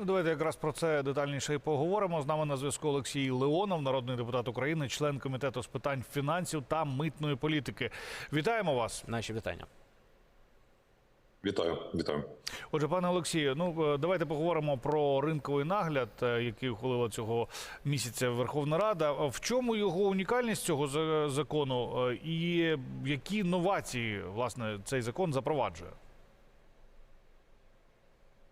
Ну, давайте якраз про це детальніше і поговоримо. З нами на зв'язку Олексій Леонов, народний депутат України, член комітету з питань фінансів та митної політики. Вітаємо вас. Наші вітання. Вітаю, вітаю. Отже, пане Олексію, ну е, давайте поговоримо про ринковий нагляд, е, який ухвалила цього місяця Верховна Рада. В чому його унікальність цього за- закону, е, і які новації власне цей закон запроваджує?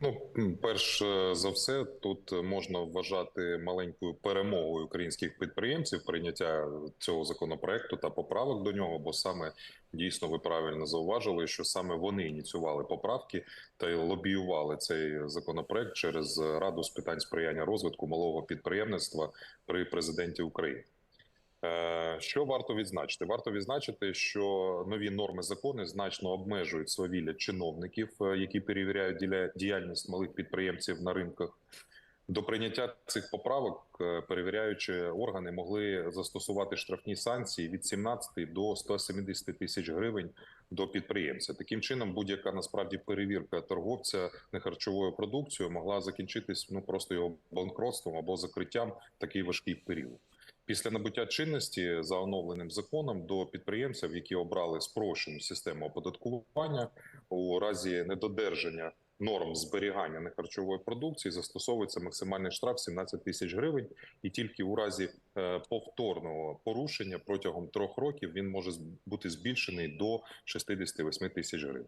Ну, перш е, за все, тут можна вважати маленькою перемогою українських підприємців прийняття цього законопроекту та поправок до нього, бо саме дійсно ви правильно зауважили, що саме вони ініціювали поправки та й лобіювали цей законопроект через Раду з питань сприяння розвитку малого підприємництва при президенті України. Е, Що варто відзначити? Варто відзначити, що нові норми закони значно обмежують свавілля чиновників, е, які перевіряють діяльність малих підприємців на ринках. До прийняття цих поправок е, перевіряючі органи могли застосувати штрафні санкції від 17 до 170 тисяч гривень до підприємця. Таким чином, будь-яка насправді перевірка торговця нехарчовою продукцією могла закінчитись ну просто його банкротством або закриттям такий важкий період. Після набуття чинності за оновленим законом до підприємців, які обрали спрощену систему оподаткування, у разі недодержання норм зберігання нехарчової продукції застосовується максимальний штраф 17 тисяч гривень, і тільки у разі е, повторного порушення протягом трьох років він може бути збільшений до 68 тисяч гривень.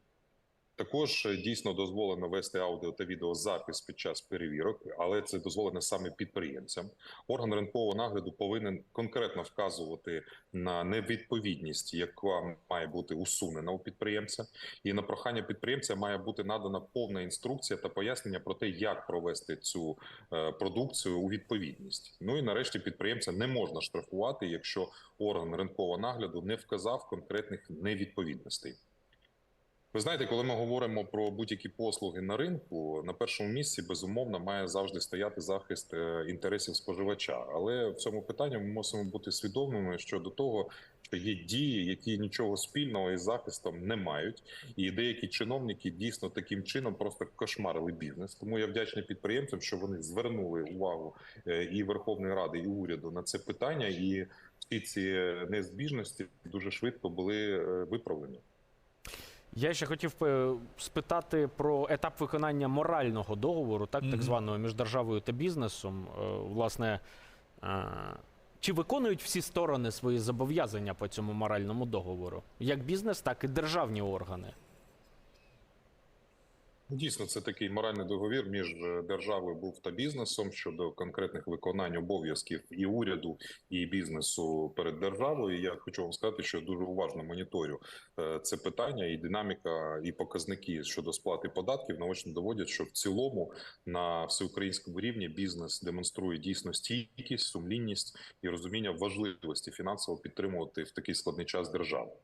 Також е, дійсно дозволено вести аудіо та відеозапис під час перевірок, але це дозволено саме підприємцям. Орган ринкового нагляду повинен конкретно вказувати на невідповідність, яка має бути усунена у підприємця, і на прохання підприємця має бути надана повна інструкція та пояснення про те, як провести цю е, продукцію у відповідність. Ну і нарешті підприємця не можна штрафувати, якщо орган ринкового нагляду не вказав конкретних невідповідностей. Ви знаєте, коли ми говоримо про будь-які послуги на ринку, на першому місці безумовно має завжди стояти захист е, інтересів споживача. Але в цьому питанні ми мусимо бути свідомими щодо того, що є дії, які нічого спільного із захистом не мають, і деякі чиновники дійсно таким чином просто кошмарили бізнес. Тому я вдячний підприємцям, що вони звернули увагу е, і Верховної Ради, і уряду на це питання, і всі ці незбіжності дуже швидко були е, виправлені. Я ще хотів е, спитати про етап виконання морального договору, так, так званого між державою та бізнесом. Е, Власне, е, чи виконують всі сторони свої зобов'язання по цьому моральному договору? Як бізнес, так і державні органи. Дійсно, це такий моральний договір між е, державою був та бізнесом щодо конкретних виконань обов'язків і уряду, і бізнесу перед державою. Я хочу вам сказати, що дуже уважно моніторю е, це питання, і динаміка, і показники щодо сплати податків наочно доводять, що в цілому на всеукраїнському рівні бізнес демонструє дійсно стійкість, сумлінність і розуміння важливості фінансово підтримувати в такий складний час державу.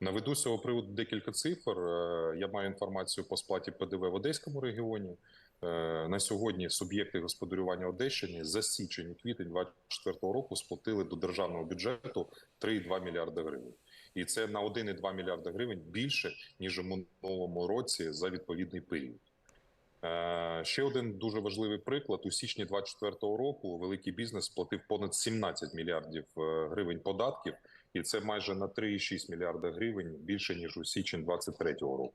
Наведу з цього приводу декілька цифр. Е, Я маю інформацію по сплаті ПДВ в Одеському регіоні. Е, На сьогодні суб'єкти господарювання Одещини за січень і квітень 2024 року сплатили до державного бюджету 3,2 мільярда гривень. І це на 1,2 мільярда гривень більше ніж у минулому році за відповідний період. Е, Ще один дуже важливий приклад: у січні 2024 року великий бізнес сплатив понад 17 мільярдів гривень податків, і це майже на 3,6 мільярда гривень більше ніж у січень 2023 року.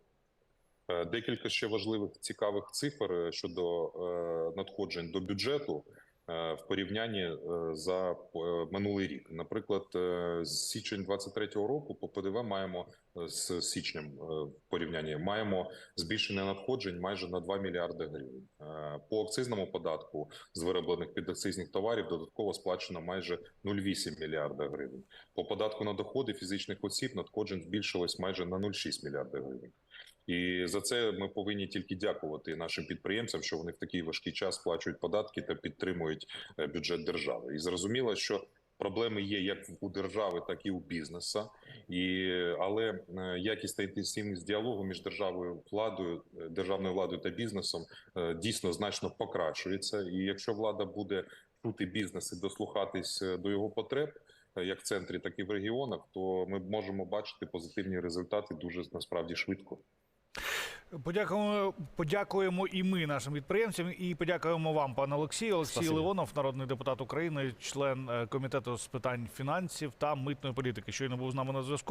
Е, Декілька ще важливих цікавих цифр е, щодо е, надходжень до бюджету в порівнянні е, за е, минулий рік. Наприклад, е, з січень 2023 року по ПДВ маємо е, з січнем е, в порівнянні маємо збільшення надходжень майже на 2 мільярди гривень. Е, По акцизному податку з вироблених підакцизних товарів додатково сплачено майже 0,8 мільярда гривень. По податку на доходи фізичних осіб надходжень збільшилось майже на 0,6 мільярда гривень. І за це ми повинні тільки дякувати нашим підприємцям, що вони в такий важкий час сплачують податки та підтримують е, бюджет держави. І зрозуміло, що проблеми є як у держави, так і у бізнеса. І але е, якість та інтенсивність діалогу між державою, владою, е, державною владою та бізнесом дійсно значно покращується. І якщо влада буде чути бізнес і дослухатись до його потреб. Як в центрі, так і в регіонах, то ми можемо бачити позитивні результати дуже насправді швидко. Подякуємо, подякуємо і ми нашим підприємцям, і подякуємо вам, пане Олексію. Олексій Спасибо. Леонов, народний депутат України, член е, комітету з питань фінансів та митної політики. Щойно був з нами на зв'язку.